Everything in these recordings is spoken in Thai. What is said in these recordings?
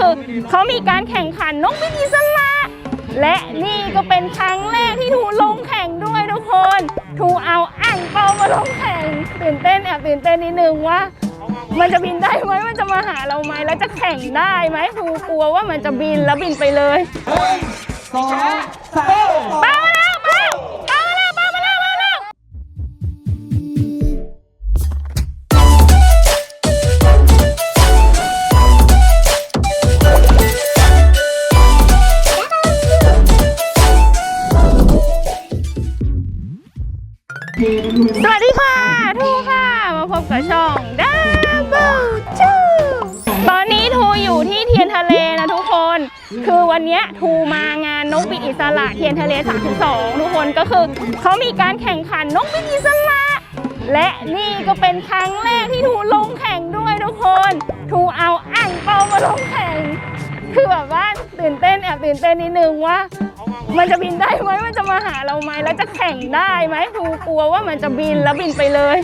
คือเขามีการแข่งขันนกบินอิสระและนี่ก็เป็นครั้งแรกที่ทูลงแข่งด้วยทุกคน ทูเอาอ่างเปามาลงแข่งตื่นเต้นแอบตื่นเต้นนิดนึงว่า มันจะบินได้ไหมมันจะมาหาเราไหมแล้วจะแข่งได้ไหมทูกลัวว่ามันจะบินแล้วบินไปเลยสองสามเปามาแล้วเป สวัสดีค่ะ ทูค่ะ มาพบกับช่องดับเบิลชูตอนนี้ทูอยู่ที่เทียนทะเลนะทุกคน คือวันนี้ทูมางานนกบินอิสระเทียนทะเล 32 ทุกคนก็คือเขามีการแข่งขันนกบินอิสระ และนี่ก็เป็นครั้งแรกที่ทูลงแข่งด้วยทุกคน ทูเอาอ่างเปามาลงแข่ง คือแบบว่าตื่นเต้นแอบตื่นเต้นนิดนึงว่า มันจะบินได้ไหมมันจะมาหาเราไหมแล้วจะแข่งได้ไหมครูกลัวว่ามันจะบินแล้วบินไปเลย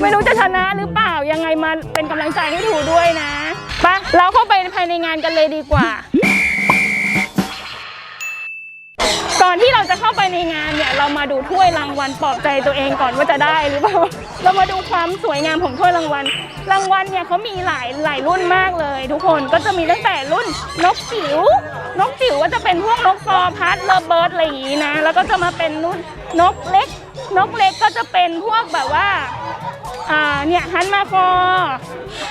ไม่รู้จะชนะหรือเปล่ายังไงมาเป็นกำลังใจให้ถูด้วยนะไปะเราเข้าไปภายในงานกันเลยดีกว่า ก่อนที่เราจะเข้าไปในงานเนี่ยเรามาดูถ้วยรางวัลปลอบใจตัวเองก่อนว่าจะได้หรือเปล่า เรามาดูความสวยงามของถ้วยรางวัล รางวัลเนี่ยเขามีหลายหลายรุ่นมากเลย ทุกคนก็จะมีตั้งแต่รุ่นนกจิ๋วนกจิ๋วก็จะเป็นพวกนกฟอพัดเลเบิร์ดอะไรอย่างนี้นะ แล้วก็จะมาเป็นรุ่นนกเล็ก นกเล็กก็จะเป็นพวกแบบว่าอ่าเนี่ยฮันมาฟอ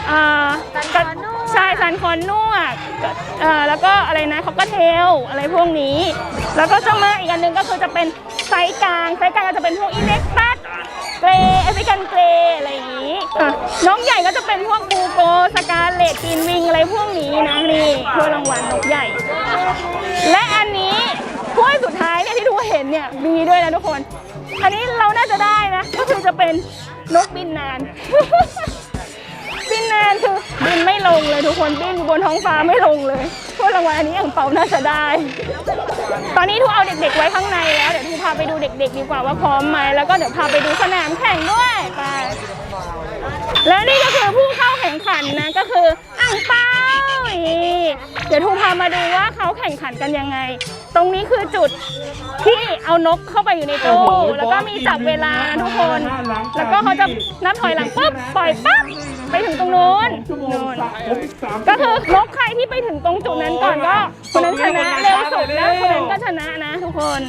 อ่า ซันคอนนวดเอ่อแล้วก็อะไรนะเขาก็เทลอะไรพวกนี้ แล้วก็จะมาอีกอันหนึงก็คือจะเป็นไซส์กลางไซส์กลางก็จะเป็นพวกอิเล็กตัสเกรแอฟริกันเกรอะไรอย่างนี้อะนกใหญ่ก็จะเป็นพวกบูโกสกาเลตกินวิงอะไรพวกนี้นะนี่ถ้วยรางวัลนกใหญ่ และอันนี้ถ้วยสุดท้ายเนี่ยที่ทุกเห็นเนี่ยมีด้วยนะทุกคน อันนี้เราน่าจะได้นะก็คือจะเป็นนกบินนาน บินนานคือบินไม่ลงเลยทุกคนบินอยู่บนท้องฟ้าไม่ลงเลยถ้วยรางวัลอันนี้อย่างเปาน่าจะได้ ตอนนี้ทูเอาเด็ก ๆ ไว้ข้างในแล้วเดี๋ยวทูพาไปดูเด็ก ๆ ดีกว่าว่าพร้อมไหมแล้วก็เดี๋ยวพาไปดูสนามแข่งด้วยไปและนี่ก็คือผู้เข้าแข่งขันนะก็คืออ่างเปาเดี๋ยวทูพามาดูว่าเขาแข่งขันกันยังไง ตรงนี้คือจุดที่เอานกเข้าไปอยู่ในตู้แล้วก็มีจับเวลานะทุกคน แล้วก็เขาจะนับถอยหลังปุ๊บปล่อยปั๊บ ไปถึงตรงนู้นนู่นก็คือนกใครที่ไปถึงตรงจุดนั้นก่อนก็คนนั้นชนะเร็วสุดแล้วคนนั้นก็ชนะนะทุกคน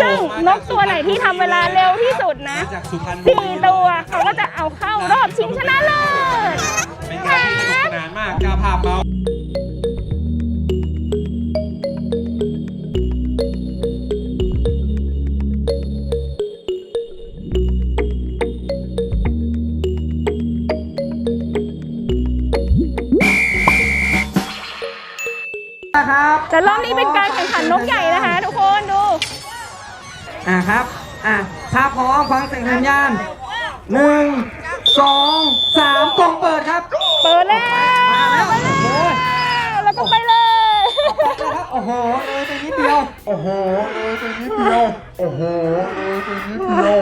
ซึ่งนกตัวไหนที่ทำเวลาเร็วที่สุดนะจากสุพรรณบุสี่รีตัวเขาก็จะเอาเข้ารอบชิงชนะเลิศเป็นการที่สนุกสนานมากเจ้าภาพเมา แต่รอบนี้เป็นการแข่งขันนกใหญ่นะคะ ทุกคนดู อ่าครับ อะถ้าพร้อมฟังเสียงสัญญาณหนึ่งสองสามกองเปิดครับ เปิดแล้วมาแล้วไปโอ้โหแล้ว แล้วก็ไปเลย ครับโอ้โหเลยไปนิดเดียว โอ้โหเลยไปนิดเดียว โอ้โหเลยไปนิดเดียว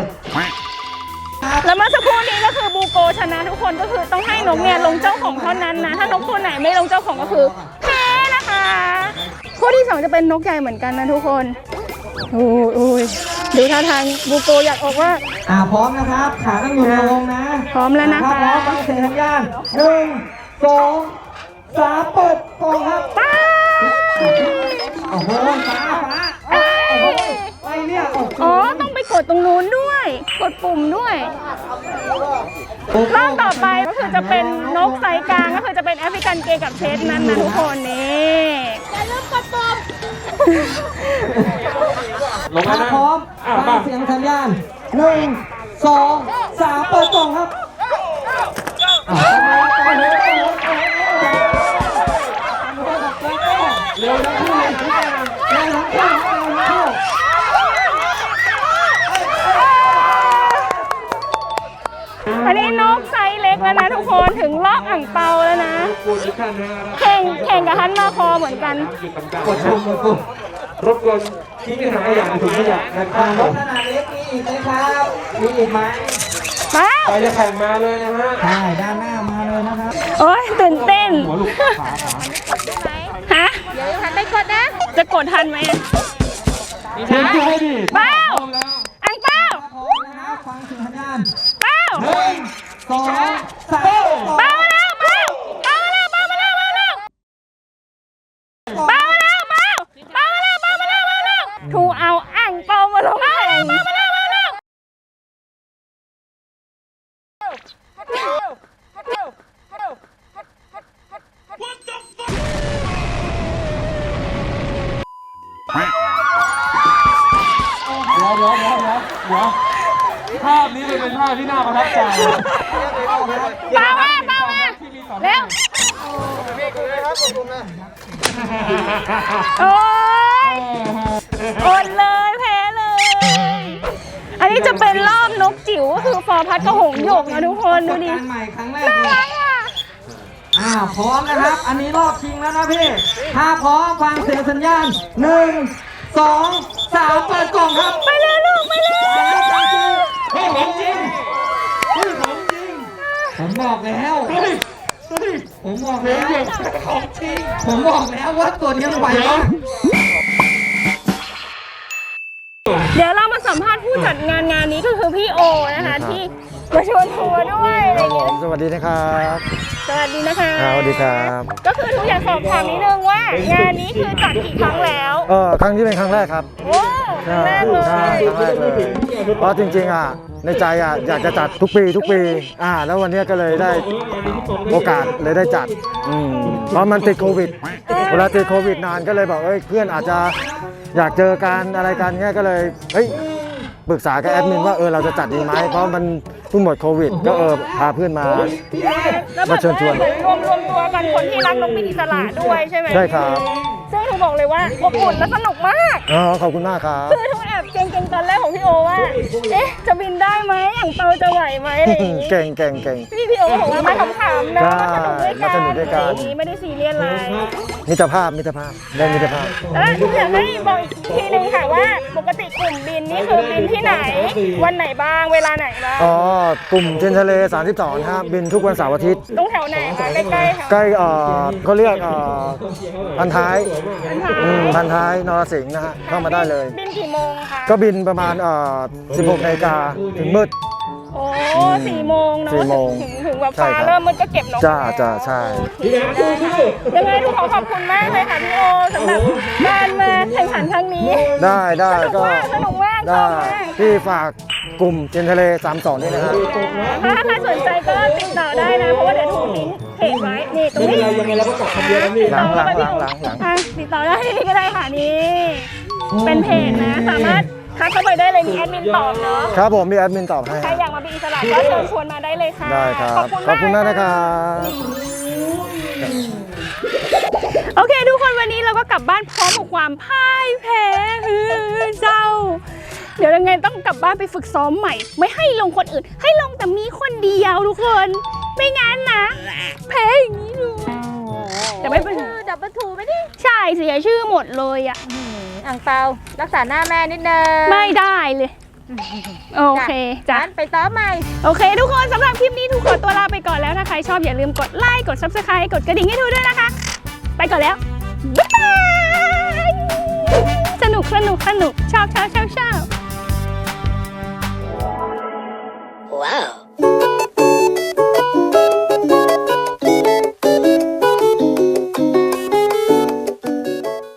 แล้วเมื่อสักครู่นี้ก็คือบูโกชนะทุกคนก็คือต้องให้นกเนี่ยลงเจ้าของเท่านั้นนะ ถ้านกตัวไหนไม่ลงเจ้าของก็คือแพ้นะคะ คู่ที่สองจะเป็นนกใหญ่เหมือนกันนะทุกคนโอ้ยโอ้ยดูท่าทางบูโกอยากออกว่า อ่าพร้อมนะครับ ขาต้องอยู่ในวงนะพร้อมแล้วนะคะถ้าพร้อมฟังเสียงสัญญาณหนึ่งสองสามเปิดกองครับป้าโอ้โหฟ้าฟ้าโอ้โหอะไรเนี่ยโอ้โหอ๋อต้องไปกดตรงนู้นด้วย กดปุ่มด้วยรอบต่อไปก็คือจะเป็นนกไซกลางก็คือจะเป็นแอฟริกันเกย์กับเชสนั้นนะทุกคนนี่ อย่าลืมกดปุ่มลงแล้ถ้าวนะพร้อมอะฟัมางเสียงสัญญาณหนึ่งสองสามเปิดกล่องครับอะเร็วทั้งคู่เลยเร็วทั้งคู่เร็วทั้งคู่อันนี้น ทุกคนถึงรอบอ่างเปาแล้วนะรบกวนทุกท่านนะครับแข่งแข่งกับฮันมาคอเหมือนกันหยุดต่างกดปุ่มกดปุ่มๆรบกวนทิ้งถังขยะในถุงขยะนะคอ่ารับรถขนาดเล็กมีอีกไหมครับมีอีกไหมมาใครจะแข่งมาเลยนะฮะใช่ด้านหน้ามาเลยนะครับโอ้ยตื่นเต้นหัวลูกขาขาจะกดทันไหมอะเชิญช่วยดิเป้าพร้อมแล้วอังเป้าพร้อมนะครับฟังเสียงสัญญาณเป้าหนึ่ง สองสามเป้ามาแล้วเป้าเป้ามาแล้วเป้ามาแล้วเป้ามาแล้วเป้ามาแล้วเป้าเป้ามาแล้วเป้ามาแล้วเป้ามาแล้วถูเอาอ่างเปามาลงแข่งเป้ามาแล้วเป้ามาแล้วเดี๋ยวเดี๋ยวเดี๋ยวเดี๋ยวเดี๋ยว ภาพนี้มันเป็นภาพที่น่าประทับใจเป้ามาเป้ามาเร็วโอ้ยอดเลยแพ้เลย อันนี้จะเป็นรอบนกจิ๋วก็คือฟอร์พัดกระหงหยกนะทุกคนดูดิการใหม่ครั้งแรกน่าเลยรักอะอ่าพร้อมนะครับ อันนี้รอบชิงแล้วนะพี่ถ้าพร้อมฟังเสียงสัญญาณหนึ่งสองสามเปิดกล่องครับ ไปเลยลูก ไปเลย เฮ้ยของจริงเฮ้ยของจริงผมบอกแล้วเฮ้ยเฮ้ยผมบอกเฮ้แล้ยวของจริง ผมบอกแล้วว่าตัวนี้มันไหวมากเดี๋ยวเรามาสัมภาษณ์ผู้จัดงานงานนี้ก็คือพี่โอนะคะที่ มาชวนทัวร์ด้วยอะไรอย่างเงี้ยสวัสดีนะครับ สวัสดีนะคะครับสวัสดีครับ ก็คือทุกอยากสอบถามนิดนึงว่างานนี้คือจัดกี่ครั้งแล้วเออครั้งนี้เป็นครั้งแรกครับโอ้ครั้งแรกเลใช่ยครั้งแรกเลยเพราะจริงๆอะในใจอะอยากจะจัดทุกปีทุกปีอ่าแล้ววันนี้ก็เลยได้โอกาสเลยได้จัดอืมเพราะมันติดโควิดเวลาติดโควิดนานก็เลยบอกเอ้ยเพื่อนอาจจะอยากเจอกันอะไรกันเงี้ยก็เลยเฮ้ยปรึกษากับแอดมินว่าเออเราจะจัดดีไหมเพราะมัน เพิ่งหมดโควิด ก็เออพาเพื่อนมา แล้วแบบมาเชิญชวนเหมือนรวมรวมตัวกันคนที่รักนกบินอิสระด้วยใช่ไหมใช่ครับซึ่งหนูบอกเลยว่าอบอุ่นและสนุกมาก อ๋อขอบคุณมากครับ คือทุกแอบเก่งๆตอนแรกของพี่โอว่า เอ๊ะ จะบินได้ไหมอย่างเปาจะไหวไหมอะไรอย่างงี้เก่งเก่งเก่ง พี่พี่โอก็บอกว่ามาขำๆนะใช่มาสนุกด้วยกันมาสนุกด้วยกันอะไรอย่างงี้ไม่ได้ซีเรียสอะไรมิตรภาพมิตรภาพได้มิตรภาพ แล้วอยากให้บอกอีกทีหนึ่งค่ะว่า ปกติกลุ่มบินนี่คือบิน ที่ไหน วันไหนบ้าง เวลาไหนบ้าง อ๋อกลุ่มเจนทะเล 32ครับบินทุกวันเสาร์อาทิตย์ ตรงแถวไหนคะใกล้ๆค่ะใกล้เอ่อเขาเรียกเอ่อพันท้ายอืมพันท้ายนรสิงห์นะฮะเข้ามาได้เลย บินกี่โมงคะก็บินประมาณเอ่อ16นาฬิกาถึงมืด โอ้สี่โมงเนาะสี่โมงถึงถึงแบบใช่ฟ้าครับเริ่มมืดก็เก็บนกจ้าแล้วจ้าใช่ยังไงทุกขอขอบคุณมากเลยค่ะพี่โอสำหรับการมาแข่งขันครั้งนี้ ได้ได้สนุกก็มากสนุกมากชได้อบมาก พี่ฝากกลุ่มเจนทะเล32นี่นะฮะถ้าใครสนใจก็ติดต่อได้นะ เพราะว่าเดี๋ยวถูกลิงก์เพจไว้นี่ตรงนี้ยังไงเราก็กลับคำเดียวกันนี่หลังหลังหลังหลังหลัง อะติดต่อได้ที่นี่ก็ได้ค่ะนี่ เป็นเพจนะ สามารถทักเข้าไปได้เลยมีแอดมินตอบเนาะ ครับผมมีแอดมินตอบให้ ใครอยาก มาเป็นอิสระก็เชิญชวนมาได้เลยค่ะได้ครับขอบคุณขอบคุณมากมากนะครับ โอเค ทุกคนวันนี้เราก็กลับบ้านพร้อมกับความพ่ายแพ้เฮ้ยเศร้า เดี๋ยวยังไงต้องกลับบ้านไปฝึกซ้อมใหม่ ไม่ให้ลงคนอื่น ให้ลงแต่มีคนเดียวทุกคน ไม่งั้นนะแพ้อย่างนี้ดูแต่ไม่เป็นไรดับเบิลทูไม่ได้ใช่เสียชื่อหมดเลยอะ อ่างเปารักษาหน้าแม่นิดนึง ไม่ได้เลย โอเคจ้ะงั้นไปซ้อมใหม่ โอเค ทุกคนสำหรับคลิปนี้ทุกคนตัวลาไปก่อนแล้วถ้าใครชอบอย่าลืมกดไลค์กด subscribe กดกระดิ่งให้ทูด้วยนะคะ ไปก่อนแล้ว บ๊ายบาย สนุกสนุกสนุกชอบชอบชอบชอบ Wow.